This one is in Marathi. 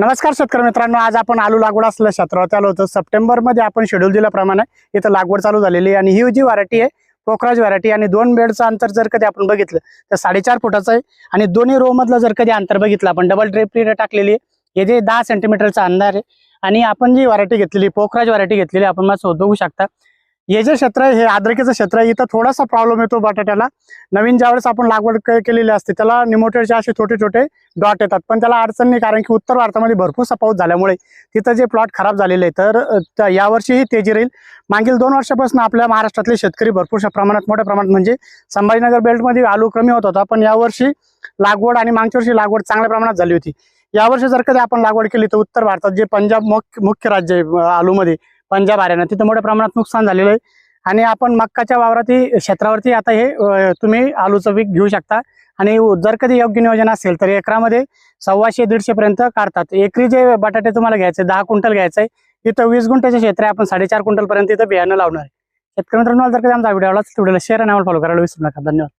नमस्कार शेतकरी मित्रांनो आज आपण आलू लागवड असलेल्या क्षेत्रावर आलो होतो. सप्टेंबरमध्ये आपण शेड्यूल दिल्याप्रमाणे इथं लागवड चालू झालेली आहे आणि ही जी व्हरायटी आहे पोखराज व्हरायटी आणि दोन बेडचं अंतर जर कधी आपण बघितलं तर साडेचार फुटाचं आहे. आणि दोन्ही रो मधलं जर कधी अंतर बघितलं आपण डबल ड्रेपरी टाकलेली आहे. हे जे दहा सेंटीमीटरचा अंधार आहे. आणि आपण जी व्हरायटी घेतलेली पोखराज व्हरायटी घेतलेली आपण माझं बघू शकता. हे जे क्षेत्र आहे हे आद्रकेचं क्षेत्र आहे. इथं थोडासा प्रॉब्लेम येतो बटाट्याला. नवीन ज्यावेळेस आपण लागवड केलेली असते त्याला निमोटेडचे असे छोटे छोटे डॉट येतात. पण त्याला अडचण नाही कारण की उत्तर भारतामध्ये भरपूरसा पाऊस झाल्यामुळे तिथं जे प्लॉट खराब झालेले आहे तर यावर्षीही तेजी राहील. मागील दोन वर्षापासून आपल्या महाराष्ट्रातले शेतकरी भरपूरशा प्रमाणात मोठ्या प्रमाणात म्हणजे संभाजीनगर बेल्टमध्ये आलू कमी होत होता. पण यावर्षी लागवड आणि मागच्या वर्षी लागवड चांगल्या प्रमाणात झाली होती. यावर्षी जर कधी आपण लागवड केली तर उत्तर भारतात जे पंजाब मुख्य मुख्य राज्य आहे आलूमध्ये पंजाब हरियाणा तिथं मोठ्या प्रमाणात नुकसान झालेलं आहे. आणि आपण मक्काच्या वावराती क्षेत्रावरती आता हे तुम्ही आलूचं पीक घेऊ शकता. आणि जर कधी योग्य नियोजन असेल तर एकरामध्ये सव्वाशे दीडशे पर्यंत काढतात. एकरी जे बटाटे तुम्हाला घ्यायचे दहा क्विंटल घ्यायचं आहे इथं वीस गुंठ्याचे क्षेत्र आहे. आपण साडेचार क्विंटल पर्यंत इथं बियाणं लावणार आहे. शेतकरी मित्रांनो जर कधी आमचा व्हिडिओ आवडला तर व्हिडिओला शेअर आणि फॉलो करायला विसरू नका. धन्यवाद.